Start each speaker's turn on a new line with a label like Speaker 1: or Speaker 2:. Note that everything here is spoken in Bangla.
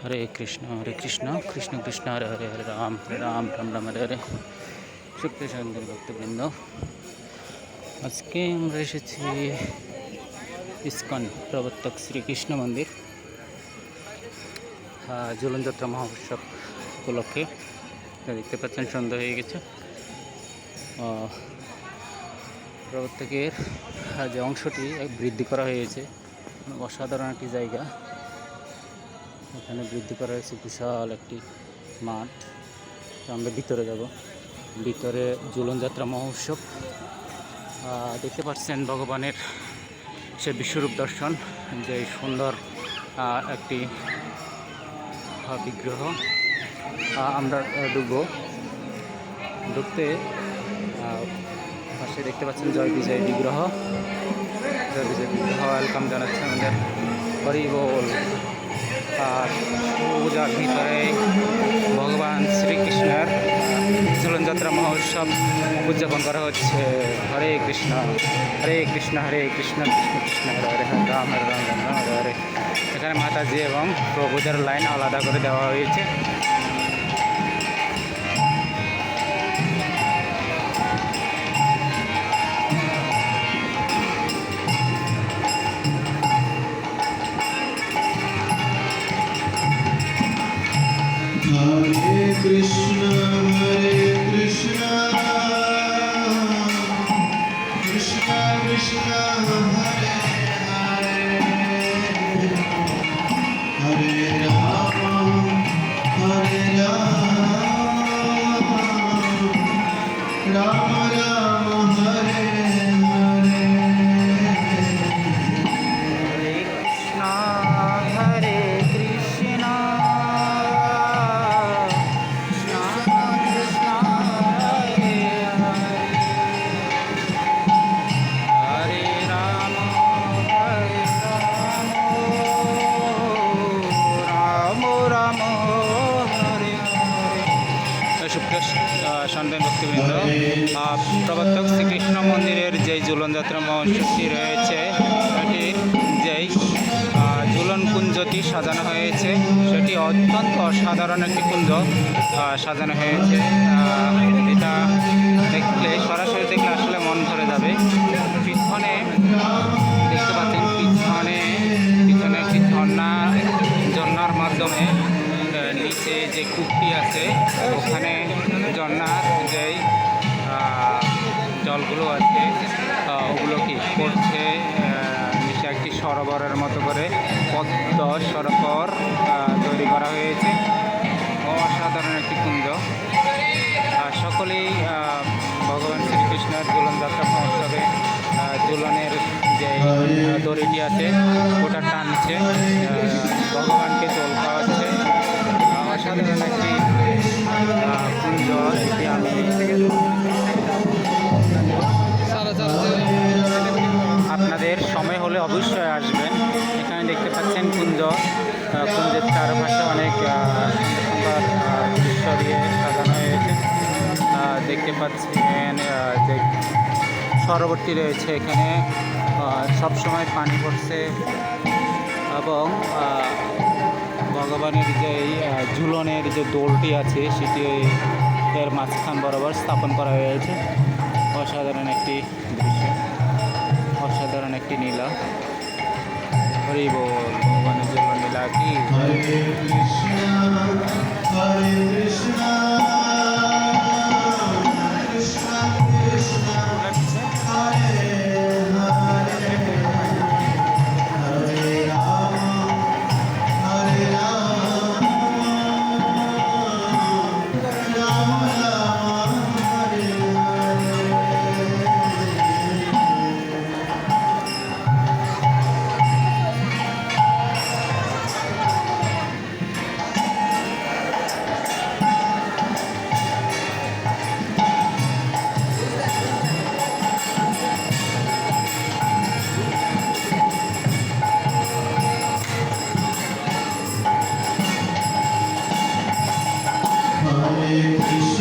Speaker 1: হরে কৃষ্ণ হরে কৃষ্ণ কৃষ্ণ কৃষ্ণ হরে হরে হরে রাম হরে রাম রাম রাম হরে হরে সুক্ত ভক্তবৃন্দ আজকে আমরা এসেছি ইস্কন প্রবর্তক শ্রীকৃষ্ণ মন্দির ঝুলনযাত্রা মহোৎসব উপলক্ষে দেখতে পাচ্ছেন সন্ধ্যা হয়ে গেছে প্রবর্তকের যে অংশটি বৃদ্ধি করা হয়েছে অসাধারণ একটি জায়গা এখানে বৃদ্ধি করা হয়েছে বিশাল একটি মাঠ তো আমরা ভিতরে যাব ভিতরে জুলনযাত্রা মহোৎসব দেখতে পাচ্ছেন ভগবানের সে বিশ্বরূপ দর্শন যে সুন্দর একটি বিগ্রহ আমরা ডুব ডুবতে পাশে দেখতে পাচ্ছেন জয় বিজয় বিগ্রহ জয় বিজয় বিগ্রহ ওয়েলকাম জানাচ্ছে আমাদের হরিবল আর পূজার ভিতরে ভগবান শ্রীকৃষ্ণের জীবনযাত্রা মহোৎসব উদযাপন করা হচ্ছে হরে কৃষ্ণ হরে কৃষ্ণ হরে কৃষ্ণ কৃষ্ণ কৃষ্ণ হরে হরে রাম হরে রাম রাম রাম হরে হরে এখানে মাতাজি এবং প্রভুদের লাইন আলাদা করে দেওয়া হয়েছে
Speaker 2: Krishna Hare
Speaker 1: সুপ্রিয় সন্তান ভক্তবৃন্দ প্রবর্তক শ্রীকৃষ্ণ মন্দিরের যেই ঝুলনযাত্রা মহোৎসবটি রয়েছে সেটি যেই ঝুলন কুঞ্জটি সাজানো হয়েছে সেটি অত্যন্ত অসাধারণ একটি কুঞ্জ সাজানো হয়েছে এটা দেখলে সরাসরি দেখলে আসলে মন ধরে যাবে পিছনে দেখতে পাচ্ছেন পিছনে পিছনে একটি ঝর্ণা ঝর্ণার মাধ্যমে এই যে কূপটি আছে ওখানে ঝর্ণার যে জলগুলো আছে ওগুলো কি করছে নিচে একটি সরোবরের মতো করে পদ্ম সরোবর তৈরি করা হয়েছে অসাধারণ একটি কুঞ্জ সকলেই ভগবান শ্রীকৃষ্ণের দোলনযাত্রা মহোৎসবে দোলনের যে দড়িটি আছে ওটা টানছে ভগবানকে আপনাদের সময় হলে অবশ্যই আসবেন এখানে দেখতে পাচ্ছেন কুঞ্জ কুঞ্জের চারপাশে অনেক দৃশ্য দিয়ে সাজানো হয়েছে দেখতে পাচ্ছেন যে সরবর্তী রয়েছে এখানে সবসময় পানি পড়ছে এবং ভগবানের যে এই ঝুলনের যে দোলটি আছে সেটি সড়কের মাঝখান বরাবর স্থাপন করা হয়েছে অসাধারণ একটি দৃশ্য অসাধারণ একটি নীলা হরিব ভগবানের জন্য নীলা কি
Speaker 2: হরে কৃষ্ণ হরে কৃষ্ণ Hare